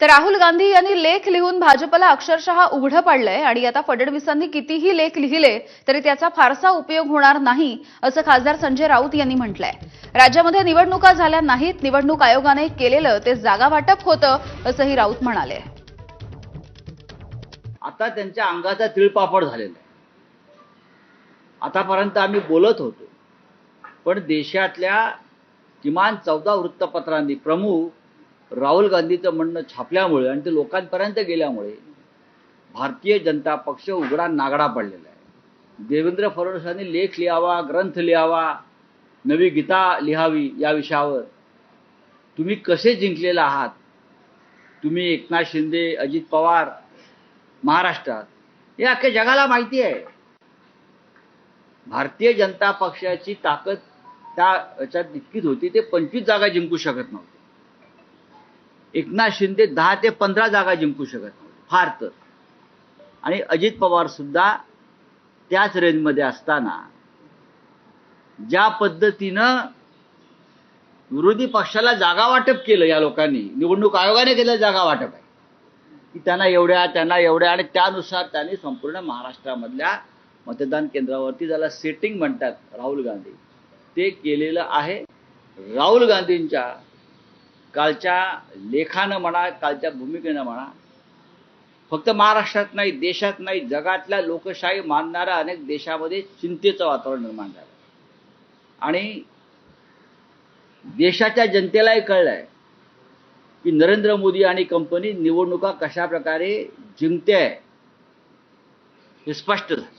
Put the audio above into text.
तर राहुल गांधी यांनी लेख लिहून भाजपला अक्षरशः उघडं पाडलंय आणि आता फडणवीसांनी कितीही लेख लिहिले तरी त्याचा फारसा उपयोग होणार नाही असं खासदार संजय राऊत यांनी म्हटलंय. राज्यामध्ये निवडणुका झाल्या नाहीत निवडणूक आयोगाने केलेलं ते जागा वाटप होतं असंही राऊत म्हणाले. आता त्यांच्या अंगाचा तिळपापड झालेला आहे. आतापर्यंत आम्ही बोलत होतो पण देशातल्या किमान चौदा वृत्तपत्रांनी प्रमुख राहुल गांधीचं म्हणणं छापल्यामुळे आणि ते लोकांपर्यंत गेल्यामुळे भारतीय जनता पक्ष उघडा नागडा पडलेला आहे. देवेंद्र फडणवीसांनी लेख लिहावा ग्रंथ लिहावा नवी गीता लिहावी या विषयावर. तुम्ही कसे जिंकलेला आहात? तुम्ही एकनाथ शिंदे अजित पवार महाराष्ट्रात हे अख्ख्या जगाला माहिती आहे. भारतीय जनता पक्षाची ताकद त्या याच्यात इतकीच होती ते पंचवीस जागा जिंकू शकत नव्हते. एकनाथ शिंदे दहा ते पंधरा जागा जिंकू शकत. फार तर. आणि अजित पवार सुद्धा त्याच रेंजमध्ये असताना ज्या पद्धतीनं विरोधी पक्षाला जागा वाटप केलं या लोकांनी निवडणूक आयोगाने केलं जागा वाटप आहे. की त्यांना एवढ्या त्यांना एवढ्या आणि त्यानुसार त्यांनी संपूर्ण महाराष्ट्रामधल्या मतदान केंद्रावरती ज्याला सेटिंग म्हणतात राहुल गांधी ते केलेलं आहे. राहुल गांधींच्या कालच्या लेखानं म्हणा कालच्या भूमिकेनं म्हणा फक्त महाराष्ट्रात नाही देशात नाही जगातल्या लोकशाही मानणाऱ्या अनेक देशामध्ये चिंतेचं वातावरण निर्माण झालं. आणि देशाच्या जनतेलाही कळलंय की नरेंद्र मोदी आणि कंपनी निवडणुका कशा प्रकारे जिंकते आहे हे स्पष्ट झालं.